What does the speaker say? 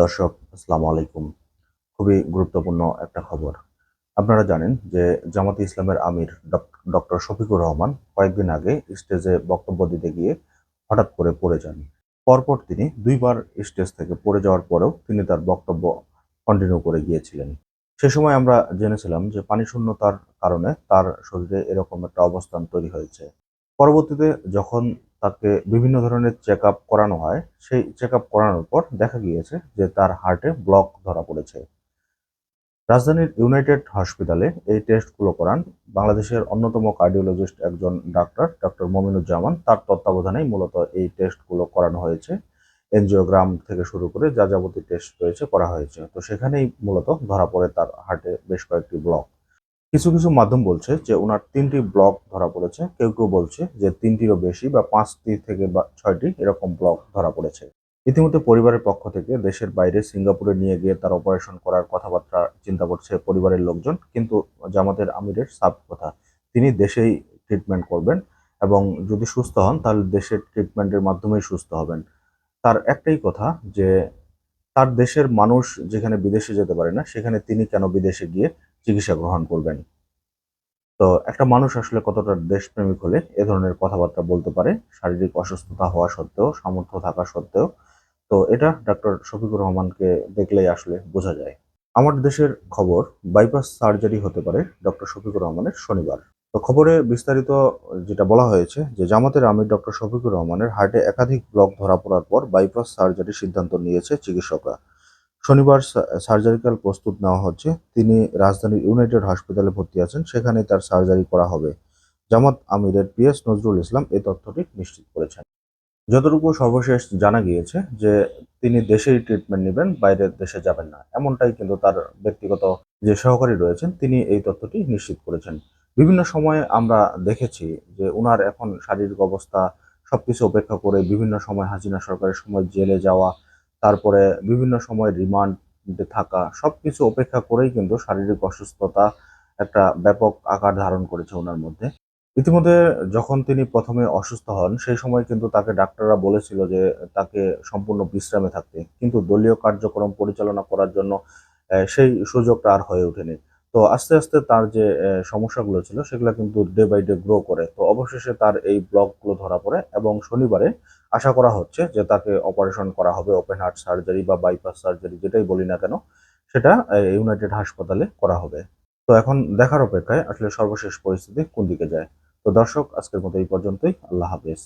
দর্শক, আসসালামু আলাইকুম। খুবই গুরুত্বপূর্ণ একটা খবর। আপনারা জানেন যে জামাতে ইসলামের আমির ডক্টর শফিকুর রহমান কয়েকদিন আগে স্টেজে বক্তব্য দিতে গিয়ে হঠাৎ করে পড়ে যান। পরপর তিনি দুইবার স্টেজ থেকে পড়ে যাওয়ার পরেও তিনি তার বক্তব্য কন্টিনিউ করে গিয়েছিলেন। সে সময় আমরা জেনেছিলাম যে পানি শূন্যতার কারণে তার শরীরে এরকম একটা অবস্থান তৈরি হয়েছে। পরবর্তীতে যখন তাকে বিভিন্ন ধরনের চেক আপ করানো হয়। সেই চেক আপ করানোর পর দেখা গিয়েছে যে তার হার্টে ব্লক ধরা পড়েছে। রাজধানীর ইউনাইটেড হসপিটালে এই টেস্টগুলো করান বাংলাদেশের অন্যতম কার্ডিওলজিস্ট একজন ডাক্তার ডক্টর মমিনুজ্জামান। তার তত্ত্বাবধানেই মূলত এই টেস্টগুলো করানো হয়েছে। এনজিওগ্রাম থেকে শুরু করে যা যাবতীয় টেস্ট রয়েছে করা হয়েছে। তো সেখানেই মূলত ধরা পড়ে তার হার্টে বেশ কয়েকটি ব্লক। কিছু কিছু মাধ্যম বলছে যে ওনার তিনটি ব্লক ধরা পড়েছে। কেউ কেউ বলছে যে তিনটিরও বেশি বা পাঁচটি থেকে বা ছয়টি এরকম ব্লক ধরা পড়েছে। ইতিমধ্যে পরিবারের পক্ষ থেকে দেশের বাইরে সিঙ্গাপুরে নিয়ে গিয়ে তার অপারেশন করার কথাবার্তা চিন্তা করছে পরিবারের লোকজন। কিন্তু জামাতের আমিরের সাব কথা, তিনি দেশেই ট্রিটমেন্ট করবেন এবং যদি সুস্থ হন তাহলে দেশের ট্রিটমেন্টের মাধ্যমেই সুস্থ হবেন। তার একটাই কথা যে তার দেশের মানুষ যেখানে বিদেশে যেতে পারে না, সেখানে তিনি কেন বিদেশে গিয়ে চিকিৎসা গ্রহণ করবেন? তো একটা মানুষ আসলে কতটা দেশপ্রেমিক হলে এ ধরনের কথাবার্তা বলতে পারে, শারীরিক অসুস্থতা হওয়া সত্ত্বেও, সামর্থ্য থাকা সত্ত্বেও, তো এটা ডক্টর শফিকুর রহমানকে দেখলেই আসলে বোঝা যায়। আমার দেশের খবর বাইপাস সার্জারি হতে পারে ডক্টর শফিকুর রহমানের শনিবার। তো খবরে বিস্তারিত যেটা বলা হয়েছে যে জামাতের আমির ডক্টর শফিকুর রহমানের হার্টে একাধিক ব্লক ধরা পড়ার পর বাইপাস সার্জারির সিদ্ধান্ত নিয়েছে চিকিৎসকরা। শনিবার সার্জারিক্যাল প্রস্তুত নেওয়া হচ্ছে। তিনি রাজধানীর ইউনাইটেড হসপিটালে ভর্তি আছেন। সেখানে তার সার্জারি করা হবে। জামাত আমিরের পিএস নজরুল ইসলাম এই তথ্যটি নিশ্চিত করেছেন। যতটুকু সর্বশেষ জানা গিয়েছে যে তিনি দেশেই ট্রিটমেন্ট নেবেন বাইরের দেশে যাবেন না। এমনটাই কিন্তু তার ব্যক্তিগত যে সহকারী রয়েছেন, তিনি এই তথ্যটি নিশ্চিত করেছেন। বিভিন্ন সময়ে আমরা দেখেছি যে ওনার এখন শারীরিক অবস্থা সবকিছু উপেক্ষা করে বিভিন্ন সময় হাসিনা সরকারের সময় জেলে যাওয়া, তারপরে বিভিন্ন সময় রিমান্ডে থাকা সব কিছু উপেক্ষা করেই কিন্তু শারীরিক অসুস্থতা একটা ব্যাপক আকার ধারণ করেছে ওনার মধ্যে। ইতিমধ্যে যখন তিনি প্রথমে অসুস্থ হন, সেই সময় কিন্তু তাকে ডাক্তাররা বলেছিল যে তাকে সম্পূর্ণ বিশ্রামে থাকতে। কিন্তু দলীয় কার্যক্রম পরিচালনা করার জন্য সেই সুযোগটা আর হয়ে ওঠেনি। তো আস্তে আস্তে তার যে সমস্যাগুলো ছিল, সেগুলো কিন্তু ডে বাই ডে গ্রো করে। তো অবশেষে তার এই ব্লকগুলো ধরা পড়ে এবং শনিবারে আশা করা হচ্ছে যে তাকে অপারেশন করা হবে ওপেন হার্ট সার্জারি বা বাইপাস সার্জারি যেটাই বলি না কেন, সেটা ইউনাইটেড হাসপাতালে করা হবে। তো এখন দেখার অপেক্ষায় আসলে সর্বশেষ পরিস্থিতি কোন দিকে যায়? তো দর্শক, আজকের মতো এই পর্যন্তই। আল্লাহ হাফেজ।